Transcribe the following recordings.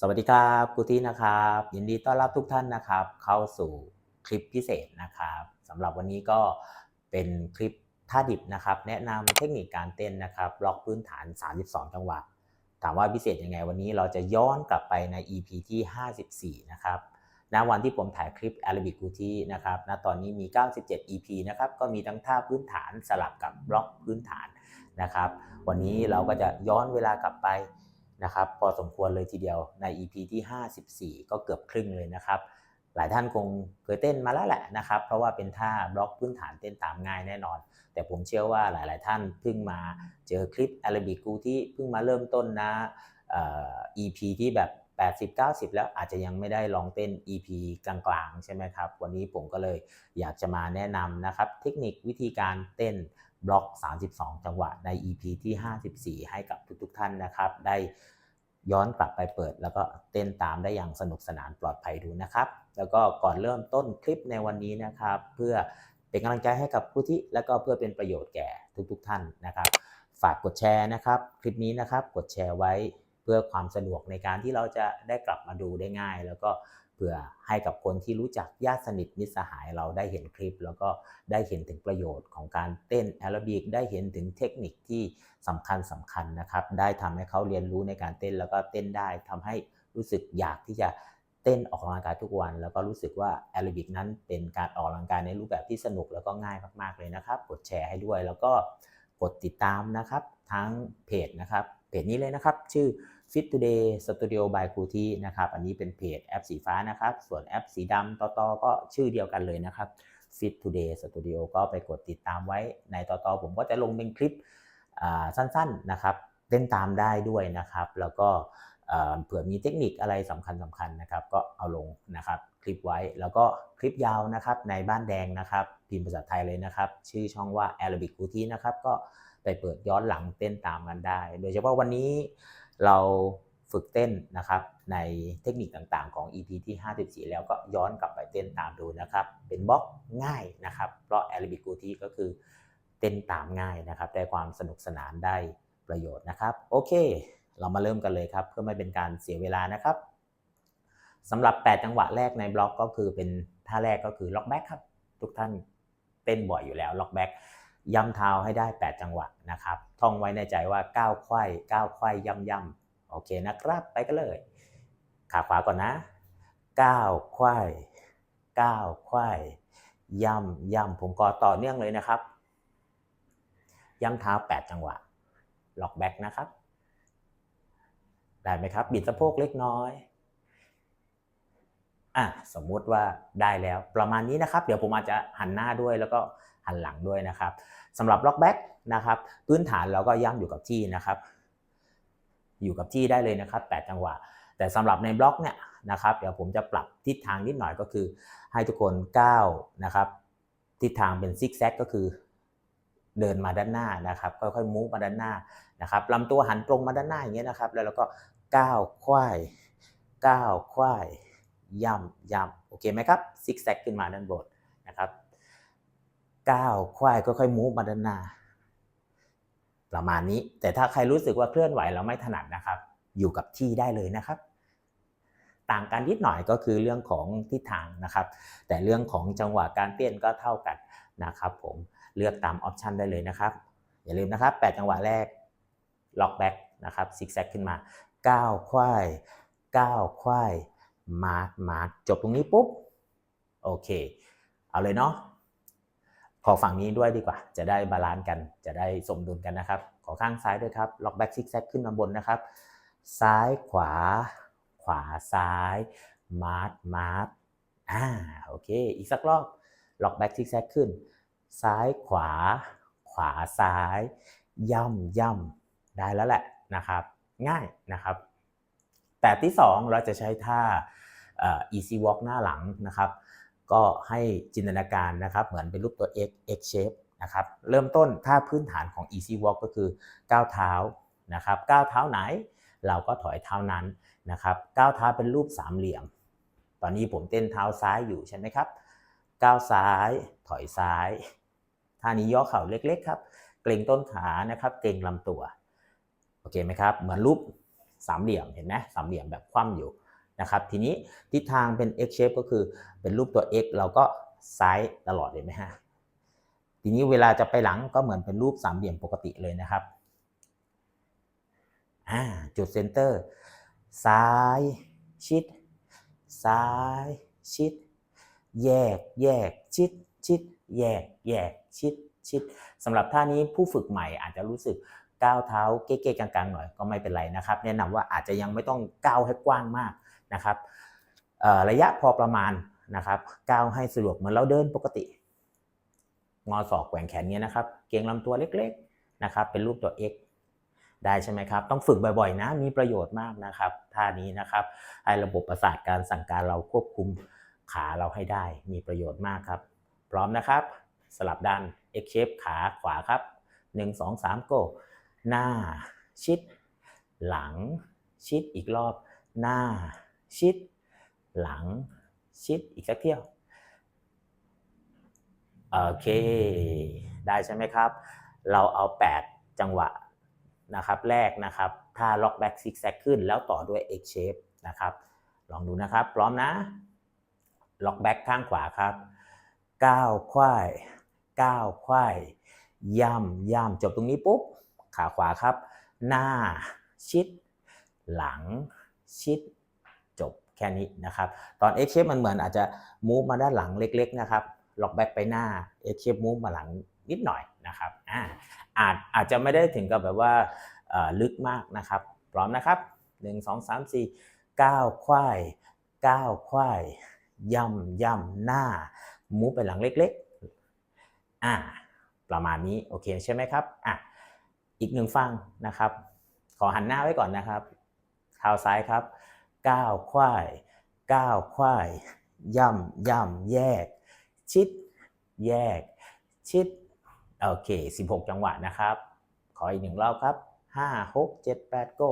สวัสดีครับกูตี้นะครับ ยินดีต้อนรับทุกท่านนะครับ เข้าสู่คลิปพิเศษนะครับสำหรับวันนี้ก็เป็นคลิปท่าดิบนะครับ แนะนำเทคนิคการเต้นนะครับล็อกพื้นฐาน 32 จังหวะ ถามว่าพิเศษยังไงวันนี้เราจะย้อนกลับไปใน EP ที่ 54 นะครับณวันที่ผมถ่ายคลิป Arabic g u t i นะครับณตอนนี้มี 97 EP นะครับก็มีทั้งท่าพื้นฐานสลับกับบล็อกพื้นฐานนะครับ วันนี้เราก็จะย้อนเวลากลับไป นะครับพอสมควรเลยทีเดียวใน EP ที่ 54 ก็เกือบครึ่งเลยนะครับ หลายท่านคงเคยเต้นมาแล้วแหละนะครับ เพราะว่าเป็นท่าบล็อกพื้นฐานเต้นตามง่ายแน่นอน แต่ผมเชื่อว่าหลาย ๆ ท่านเพิ่งมาเจอคลิป Arabic g u ที่เพิ่งมาเริ่มต้นนะเอ่อ EP ที่แบบ 80-90 แล้วอาจจะยังไม่ได้ลองเต้น EP กลางๆ ใช่ไหมครับ วันนี้ผมก็เลยอยากจะมาแนะนำนะครับ เทคนิควิธีการเต้น บล็อก 32 จังหวะใน EP ที่ 54 ให้กับทุกๆท่านนะครับ ได้ย้อนกลับไปเปิด แล้วก็เต้นตามได้อย่างสนุกสนานปลอดภัยดูนะครับ แล้วก็ก่อนเริ่มต้นคลิปในวันนี้นะครับ เพื่อเป็นกำลังใจให้กับผู้ที่และก็เพื่อเป็นประโยชน์แก่ทุกๆท่านนะครับ ฝากกดแชร์นะครับ คลิปนี้นะครับกดแชร์ไว้เพื่อความสะดวกในการที่เราจะได้กลับมาดูได้ง่าย แล้วก็ เพื่อให้กับคนที่รู้จักญาติสนิทมิตรสหายเราได้เห็นคลิป แล้วก็ได้เห็นถึงประโยชน์ของการเต้นแอโรบิกได้เห็นถึงเทคนิคที่สำคัญสำคัญนะครับ ได้ทำให้เขาเรียนรู้ในการเต้นแล้วก็เต้นได้ทำให้รู้สึกอยากที่จะเต้นออกกำลังกายทุกวัน แล้วก็รู้สึกว่าแอโรบิกนั้นเป็นการออกกำลังกายในรูปแบบที่สนุกแล้วก็ง่ายมากๆเลยนะครับ กดแชร์ให้ด้วยแล้วก็กดติดตามนะครับทั้งเพจนะครับเพจนี้เลยนะครับ ชื่อ Fit Today Studio by k u t i นะครับ อันนี้เป็นเพจแอปสีฟ้านะครับ ส่วนแอปสีดำต่อตอก็ชื่อเดียวกันเลยนะครับ Fit Today Studio ก็ไปกดติดตามไว้ในต่อตอผมก็จะลงเป็นคลิปสั้นๆนะครับเล่นตามได้ด้วยนะครับ แล้วก็เผื่อมีเทคนิคอะไรสำคัญสำคัญนะครับ ก็เอาลงนะครับคลิปไว้แล้วก็คลิปยาวนะครับในบ้านแดงนะครับ พิมพ์ภาษาไทยเลยนะครับ ชื่อช่องว่า Arabic g u t i นะครับ ก็ไปเปิดย้อนหลังเต้นตามกันได้ โดยเฉพาะวันนี้ เราฝึกเต้นนะครับในเทคนิคต่างๆ ของ EP ที่ 54 แล้วก็ย้อนกลับไปเต้นตามดูนะครับ เป็นบล็อกง่ายนะครับ เพราะ Arabic g u t i ก็คือเต้นตามง่ายนะครับ ได้ความสนุกสนานได้ประโยชน์นะครับ โอเค เรามาเริ่มกันเลยครับ เพื่อไม่เป็นการเสียเวลานะครับสำหรับ 8 จังหวะแรกในบล็อกก็คือเป็นท่าแรกก็คือล็อกแบ็กครับ ทุกท่านเต้นบ่อยอยู่แล้วล็อกแบ็ก ย่ำเท้าให้ได้ 8 จังหวะนะครับ ท่องไว้ในใจว่าก้าวไขว้ก้าวไขว้ย่ำย่ำโอเคนะครับ ไปกันเลย ขาขวาก่อนนะก้าวไขว้ก้าวไขว้ย่ำย่ำผมกอต่อเนื่องเลยนะครับย่ำเท้า 8 จังหวะล็อกแบ็กนะครับ ได้ไหมครับ บิดสะโพกเล็กน้อย อะสมมุติว่าได้แล้วประมาณนี้นะครับ เดี๋ยวผมอาจจะหันหน้าด้วยแล้วก็หันหลังด้วยนะครับสำหรับล็อกแบ็กนะครับพื้นฐานเราก็ย่ำอยู่กับที่นะครับ อยู่กับที่ได้เลยนะครับ 8 จังหวะ แต่สำหรับในบล็อกเนี่ยนะครับ เดี๋ยวผมจะปรับทิศทางนิดหน่อยก็คือ ให้ทุกคนก้าวนะครับ ทิศทางเป็นซิกแซกก็คือเดินมาด้านหน้านะครับค่อยๆมูฟมาด้านหน้านะครับลำตัวหันตรงมาด้านหน้าอย่างเงี้ยนะครับ แล้วเราก็ก้าวควายก้าวควาย ย่ำย่ำโอเคไหมครับซิกแซกขึ้นมาด้านบนนะครับก้าวควายค่อยๆมูฟมาด้านหน้า ประมาณนี้ แต่ถ้าใครรู้สึกว่าเคลื่อนไหวเราไม่ถนัดนะครับ อยู่กับที่ได้เลยนะครับ ต่างกันนิดหน่อยก็คือเรื่องของทิศทางนะครับ แต่เรื่องของจังหวะการเต้นก็เท่ากันนะครับ ผมเลือกตามออปชันได้เลยนะครับ อย่าลืมนะครับ 8 จังหวะแรกล็อกแบ็กนะครับซิกแซกขึ้นมาก้าวควายก้าวควาย มามาจบตรงนี้ปุ๊บ โอเค เอาเลยเนาะขอฝั่งนี้ด้วยดีกว่า จะได้บาลานซ์กัน จะได้สมดุลกันนะครับ ขอข้างซ้ายด้วยครับ ล็อกแบ็กซิกแซกขึ้นมาบนนะครับ ซ้ายขวา ขวาซ้าย มาร์มาร์อ่า โอเค อีกสักรอบ ล็อกแบ็กซิกแซกขึ้น ซ้ายขวา ขวาซ้าย ย่ำย่ำได้แล้วแหละนะครับ ง่ายนะครับ แต่ที่ 2 เราจะใช้ท่า easy walk หน้าหลังนะครับ ก็ให้จินตนาการนะครับ เหมือนเป็นรูปตัว X X shape นะครับ เริ่มต้นท่าพื้นฐานของ easy walk ก็คือก้าวเท้านะครับก้าวเท้าไหน เราก็ถอยเท้านั้นนะครับก้าวเท้าเป็นรูปสามเหลี่ยม ตอนนี้ผมเต้นเท้าซ้ายอยู่ใช่ไหมครับก้าวซ้ายถอยซ้ายท่านี้ย่อเข่าเล็กๆครับ เกรงต้นขานะครับ เกรงลำตัว โอเคไหมครับ เหมือนรูป สามเหลี่ยมเห็นไหมสามเหลี่ยมแบบคว่ำอยู่นะครับทีนี้ทิศทางเป็น x shape ก็คือเป็นรูปตัว x เราก็ซ้ายตลอดเลยไหมฮะทีนี้เวลาจะไปหลังก็เหมือนเป็นรูปสามเหลี่ยมปกติเลยนะครับจุดเซนเตอร์ ซ้ายชิด ซ้ายชิด แยกแยกชิดชิด แยกแยกชิดชิดสำหรับท่านี้ผู้ฝึกใหม่อาจจะรู้สึก ก้าวเท้าเก๊ๆกลางๆหน่อยก็ไม่เป็นไรนะครับ แนะนำว่าอาจจะยังไม่ต้องก้าวให้กว้างมากนะครับระยะพอประมาณนะครับก้าวให้สะดวกเหมือนเราเดินปกติ งอศอกแกว่งแขนเงี้ยนะครับ เกรงลำตัวเล็กๆนะครับ เป็นรูปตัว X ได้ใช่ไหมครับ ต้องฝึกบ่อยๆนะ มีประโยชน์มากนะครับท่านี้นะครับให้ระบบประสาทการสั่งการเราควบคุมขาเราให้ได้ มีประโยชน์มากครับ พร้อมนะครับ สลับด้าน X shape ขาขวาครับ 1 2 3 go หน้า ชิด หลัง ชิดอีกรอบ หน้า ชิด หลัง ชิดอีกสักเที่ยว โอเค ได้ใช่ไหมครับ เราเอา 8 จังหวะนะครับแรกนะครับท่าล็อกแบ็กซิกแซกขึ้น แล้วต่อด้วย X shape นะครับ ลองดูนะครับ พร้อมนะล็อกแบ็กข้างขวาครับก้าวควายก้าวควายย่ำย่ำจบตรงนี้ปุ๊บ ขาขวาครับ หน้าชิด หลังชิด จบแค่นี้นะครับ ตอน X shape มันเหมือนอาจจะมูฟมาด้านหลังเล็กๆนะครับล็อกแบ็กไปหน้า X shape move มาหลังนิดหน่อยนะครับอ่าอาจอาจจะไม่ได้ถึงกับแบบว่าลึกมากนะครับ พร้อมนะครับ1 2 3 4 9ควาย9ควายย่ำย่ำหน้า มูฟไปหลังเล็กๆอ่าประมาณนี้โอเคใช่ไหมครับอะ อีกหนึ่งฟังนะครับ ขอหันหน้าไว้ก่อนนะครับเท้าซ้ายครับ9ควาย9ควายย่ำย่ำแยก ชิด แยก ชิดโอเค 16 จังหวะนะครับ ขออีกหนึ่งรอบครับ 5 6 7 8 go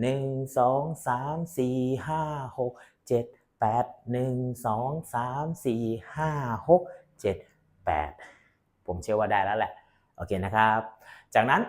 1 2 3 4 5 6 7 8 1 2 3 4 5 6 7 8 ผมเชื่อว่าได้แล้วแหละ โอเคนะครับ จากนั้น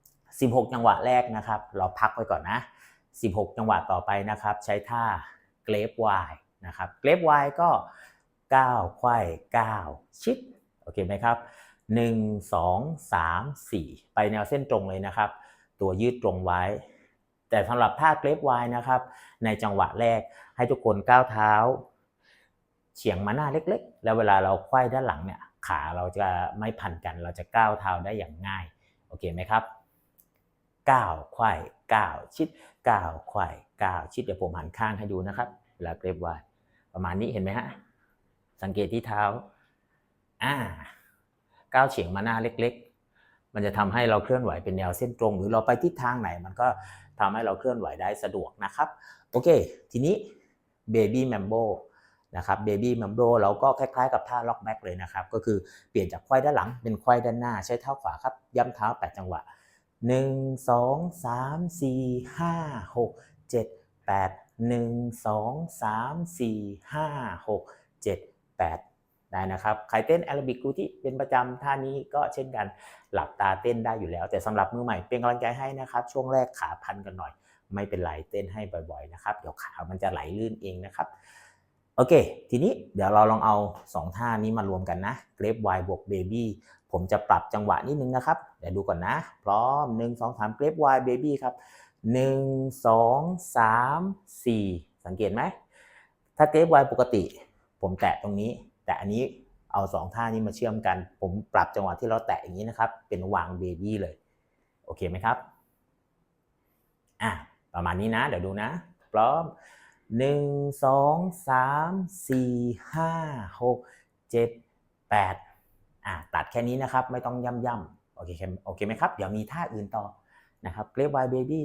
16 จังหวะแรกนะครับ เราพักไว้ก่อนนะ 16 จังหวะต่อไปนะครับ ใช้ท่าเกรฟวายนะครับเกรฟวายก็9ควาย9ชิดโอเคไหมครับ1 2 3 4 ไปแนวเส้นตรงเลยนะครับ ตัวยืดตรงไว้ แต่สำหรับท่าเกรฟวายนะครับ ในจังหวะแรกให้ทุกคนก้าวเท้าเฉียงมาหน้าเล็ก ๆ แล้วเวลาเราไขว้ด้านหลังเนี่ยขาเราจะไม่พันกัน เราจะก้าวเท้าได้อย่างง่าย เคไหมครับก้าวไขว้ก้าวชิดก้าวไขว้ก้าวชิดเดี๋ยวผมหันข้างให้ดูนะครับเวลาเกรฟวายประมาณนี้เห็นไหมฮะสังเกตที่เท้าอ่าก้าวเฉียงมาหน้าเล็ก ๆ มันจะทำให้เราเคลื่อนไหวเป็นแนวเส้นตรง หรือเราไปทิศทางไหน มันก็ทำให้เราเคลื่อนไหวได้สะดวกนะครับ โอเค ทีนี้ Baby Mambo นะครับ Baby Mambo เราก็คล้ายๆกับท่าล็อกแบ็กเลยนะครับ ก็คือเปลี่ยนจากควายด้านหลังเป็นควายด้านหน้าใช้เท้าขวาครับย้ำเท้า 8 จังหวะ 1 2 3 4 5 6 7 8 1 2 3 4 5 6 7 8 ได้นะครับใครเต้นแอโรบิกกูที่เป็นประจำท่านี้ก็เช่นกันหลับตาเต้นได้อยู่แล้ว แต่สำหรับมือใหม่เป็นกำลังใจให้นะครับ ช่วงแรกขาพันกันหน่อย ไม่เป็นไรเต้นให้บ่อยๆนะครับ เดี๋ยวขามันจะไหลลื่นเองนะครับ โอเค ทีนี้เดี๋ยวเราลองเอา 2 ท่านี้มารวมกันนะ เกรฟวายบวกเบบี้ผมจะปรับจังหวะนิดนึงนะครับ เดี๋ยวดูก่อนนะ พร้อม 1 2 3 เกรฟวายเบบี้ครับ 1 2 3 4 สังเกตไหม ถ้าเกรฟวายปกติ ผมแตะตรงนี้ แต่อันนี้เอา 2 ท่านี้มาเชื่อมกัน ผมปรับจังหวะที่เราแตะอย่างนี้นะครับ เป็นวางเบบี้เลย โอเคไหมครับ อะ ประมาณนี้นะ เดี๋ยวดูนะ พร้อม หนึ่งสองสามสี่ห้าหกเจ็ดแปดอะตัดแค่นี้นะครับ ไม่ต้องย่ำย่ำโอเคโอเคไหมครับ เดี๋ยวมีท่าอื่นต่อนะครับเกรฟไวเบบี้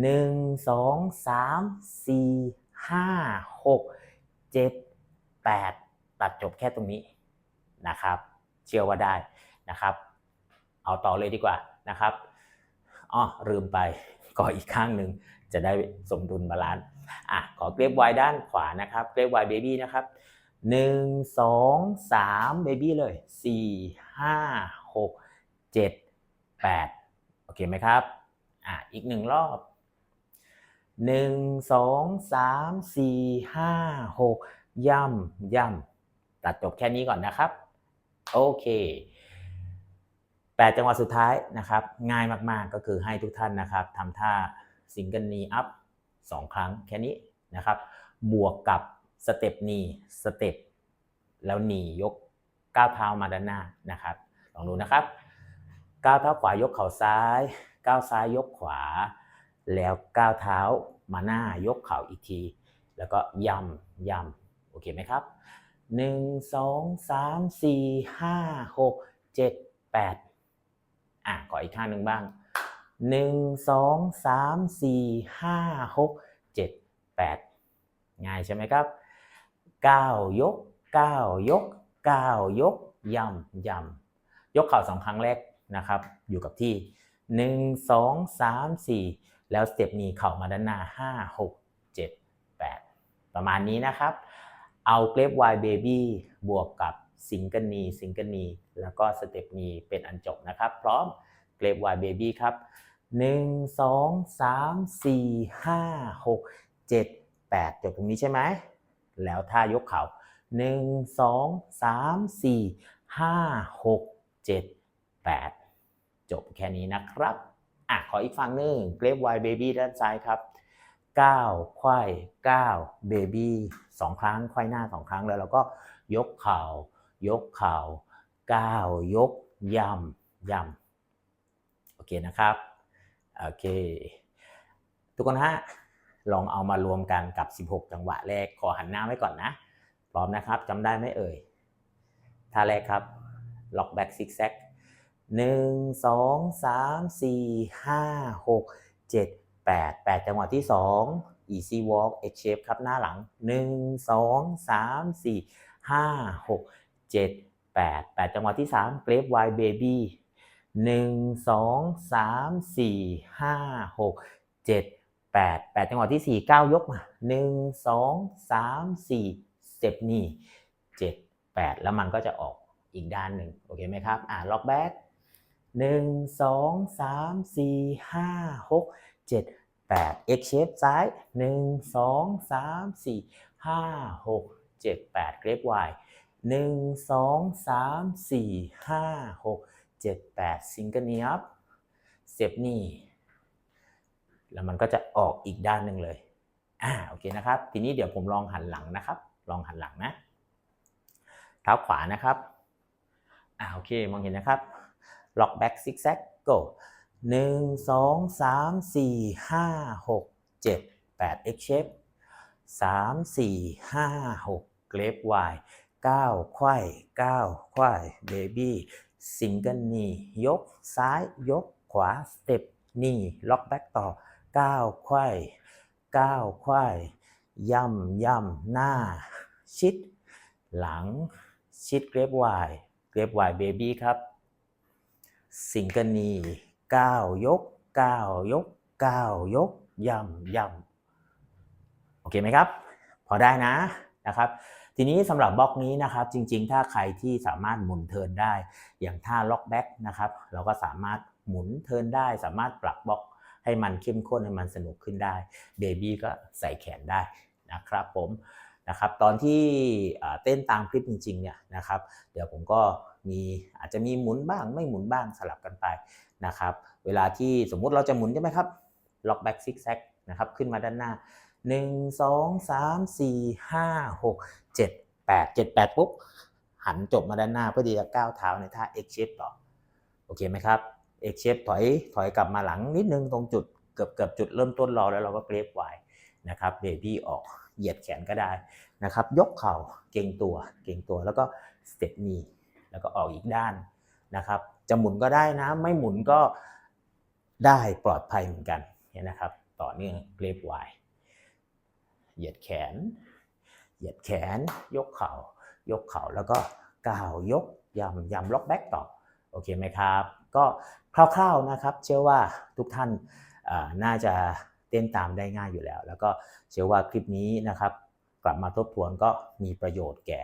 หนึ่งสองสามสี่ห้าหกเจ็ดแปดตัดจบแค่ตรงนี้นะครับ เชื่อว่าได้นะครับ เอาต่อเลยดีกว่านะครับอ๋อลืมไปก่ออีกข้างหนึ่งจะได้สมดุลบาลานซ์ อะขอเกรฟไวด้านขวานะครับเกรฟไวเบบี้นะครับหนึ่งสองสามเบบี้เลยสี่ห้าหกเจ็ดแปดโอเคไหมครับอะอีกหนึ่งรอบหนึ่งสองสามสี่ห้าหกย่ำย่ำตัดจบแค่นี้ก่อนนะครับ โอเคแปดจังหวะสุดท้ายนะครับ ง่ายมากๆก็คือให้ทุกท่านนะครับทำท่าซิงเกิลนีอัพ สองครั้งแค่นี้นะครับ บวกกับสเต็ปนีสเต็ปแล้วหนียกก้าวเท้ามาด้านหน้านะครับ ลองดูนะครับก้าวเท้าขวายกเข่าซ้ายก้าวซ้ายยกขวา แล้วก้าวเท้ามาหน้ายกเข่าอีกที แล้วก็ย่ำย่ำโอเคไหมครับหนึ่งสองสามสี่ห้าหกเจ็ดแปดอะขออีกท่าหนึ่งบ้าง หนึ่งสองสามสี่ห้าหกเจ็ดแปดง่ายใช่ไหมครับก้ายกก้ายกก้ายกย่ำย่ำยกเข่าสองครั้งแรกนะครับ อยู่กับที่หนึ่งสองสามสี่แล้วสเต็ปนี้เข่ามาด้านหน้าห้าหกเจ็ดแปดประมาณนี้นะครับ เอาเกรฟไวเบบี้บวกกับซิงเกิลนีซิงเกิลนีแล้วก็สเต็ปนีเป็นอันจบนะครับ พร้อม เกรฟไวเบบี้ครับหนึ่งสองสามสี่ห้าหกเจ็ดแปดจบตรงนี้ใช่ไหม แล้วท่ายกเขาหนึ่งสองสามสี่ห้าหกเจ็ดแปดจบแค่นี้นะครับอะขออีกฝั่งหนึ่งเกรฟไวเบบี้ด้านซ้ายครับ9ควาย9เบบี้สองครั้งควายหน้าสองครั้งแล้วเราก็ยกเข่ายกเข่า9ยกยำยำ โอเคนะครับโอเค ทุกคนฮะลองเอามารวมกันกับ 16 จังหวะแรกขอหันหน้าไว้ก่อนนะ พร้อมนะครับจำได้ไหมเอ่ยท่าแรกครับล็อกแบ็กซิกแซกหนึ่งสองสามสี่ห้าหกเจ็ดแปดแปดจังหวะที่สอง easy walk X shape ครับหน้าหลังหนึ่งสองสามสี่ห้าหกเจ็ดแปดแปดจังหวะที่สาม grape wide baby หนึ่งสองสามสี่ห้าหกเจ็ดแปดแปดจังหวะที่สี่เก้ายกมาหนึ่งสองสามสี่เต็ปนี่เจ็ดแปดแล้วมันก็จะออกอีกด้านหนึ่งโอเคไหมครับอ่าล็อกแบ็กหนึ่งสองสามสี่ห้าหกเจ็ดแปด X shape ซ้ายหนึ่งสองสามสี่ห้าหกเจ็ดแปดเกรฟ Y หนึ่งสองสามสี่ห้าหก เจ็ดแปดซิงเกิลนี้อัพเซฟนี่แล้วมันก็จะออกอีกด้านหนึ่งเลยอ่าโอเคนะครับ ทีนี้เดี๋ยวผมลองหันหลังนะครับ ลองหันหลังนะเท้าขวานะครับอ่าโอเคมองเห็นนะครับล็อกแบ็กซิกแซก go หนึ่งสองสามสี่ห้าหกเจ็ดแปด X shape สามสี่ห้าหกเกรฟ Y เก้าควายเก้าควายเบบี้ ซิงเกิลนี่ยกซ้ายยกขวาสเต็ปนี่ล็อกแบ็กต่อก้าวควายก้าวควายย่ำย่ำหน้า ชิด หลัง ชิดเกรฟ Y เกรฟ Y เบบี้ครับซิงเกิลนี่ก้าวยกก้าวยกก้าวยกย่ำย่ำโอเคไหมครับ พอได้นะนะครับ ทีนี้สำหรับบล็อกนี้นะครับจริง ๆ ถ้าใครที่สามารถหมุนเทินได้ อย่างท่าล็อกแบ็กนะครับเราก็สามารถหมุนเทินได้ สามารถปรับบล็อกให้มันเข้มข้นให้มันสนุกขึ้นได้เบบี้ก็ใส่แขนได้นะครับผมนะครับตอนที่เต้นตามคลิปจริงๆเนี่ยนะครับเดี๋ยวผมก็มีอาจจะมีหมุนบ้างไม่หมุนบ้างสลับกันไปนะครับเวลาที่สมมุติเราจะหมุนใช่ไหมครับล็อกแบ็กซิกแซกนะครับขึ้นมาด้านหน้า หนึ่งสองสามสี่ห้าหกเจ็ดแปดเจ็ดแปดปุ๊บหันจบมาด้านหน้าเพื่อที่จะก้าวเท้าในท่า X shape ต่อโอเคไหมครับ X shape ถอยถอยกลับมาหลังนิดนึงตรงจุดเกือบเกือบจุดเริ่มต้นรอแล้วเราก็เกรฟไวนะครับเบบี้ออกเหยียดแขนก็ได้นะครับ ยกเข่าเก่งตัวเก่งตัวแล้วก็สเต็ปนีแล้วก็ออกอีกด้านนะครับ จะหมุนก็ได้นะ ไม่หมุนก็ได้ปลอดภัยเหมือนกันเนี่ยนะครับ ต่อเนื่องเกรฟไว เหยียดแขน เหยียดแขน ยกเข่า ยกเข่าแล้วก็ก้าวยกยำยำล็อกแบ็กต่อ โอเคไหมครับ ก็คร่าวๆนะครับ เชื่อว่าทุกท่านน่าจะเต้นตามได้ง่ายอยู่แล้ว แล้วก็เชื่อว่าคลิปนี้นะครับ กลับมาทบทวนก็มีประโยชน์แก่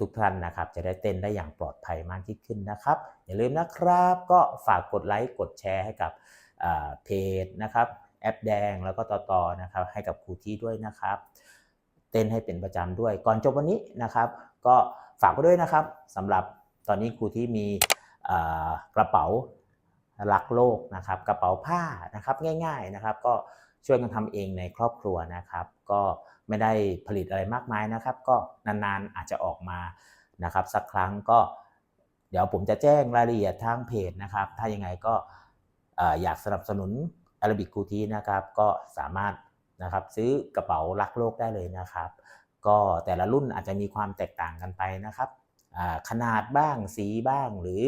ทุกๆท่านนะครับ จะได้เต้นได้อย่างปลอดภัยมากยิ่งขึ้นนะครับ อย่าลืมนะครับก็ฝากกดไลค์กดแชร์ให้กับเพจนะครับ แอปแดงแล้วก็ต่อต่อนะครับให้กับครูที่ด้วยนะครับ เต้นให้เป็นประจำด้วย ก่อนจบวันนี้นะครับ ก็ฝากไว้ด้วยนะครับสำหรับตอนนี้ครูที่มีกระเป๋ารักโลกนะครับ กระเป๋าผ้านะครับง่าย ๆนะครับ ก็ช่วยกันทำเองในครอบครัวนะครับ ก็ไม่ได้ผลิตอะไรมากมายนะครับ ก็นานๆอาจจะออกมานะครับ สักครั้งก็เดี๋ยวผมจะแจ้งรายละเอียดทางเพจนะครับ ถ้ายังไงก็อยากสนับสนุน a ารบิกคูทีนะครับก็สามารถนะครับซื้อกระเป๋ารักโลกได้เลยนะครับ ก็แต่ละรุ่นอาจจะมีความแตกต่างกันไปนะครับขนาดบ้างสีบ้างหรือ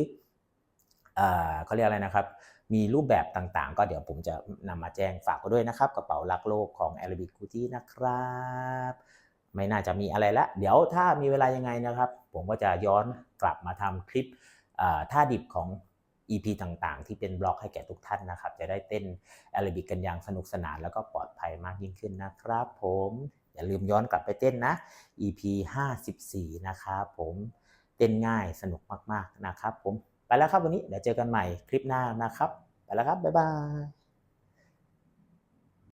อเขาเรียกอะไรนะครับ มีรูปแบบต่างๆ ก็เดี๋ยวผมจะนำมาแจ้งฝากไว้ด้วยนะครับ กระเป๋ารักโลกของ Arabic c u t i นะครับ ไม่น่าจะมีอะไรละ เดี๋ยวถ้ามีเวลายังไงนะครับ ผมก็จะย้อนกลับมาทำคลิปท่าดิบของ EP ต่างๆ ที่เป็นบล็อกให้แก่ทุกท่านนะครับ จะได้เต้นแอโรบิกกันอย่างสนุกสนานแล้วก็ปลอดภัยมากยิ่งขึ้นนะครับผมอย่าลืมย้อนกลับไปเต้นนะ EP 54 นะครับผมเต้นง่ายสนุกมากๆนะครับผมไปแล้วครับวันนี้เดี๋ยวเจอกันใหม่คลิปหน้านะครับ ไปแล้วครับ บ๊ายบาย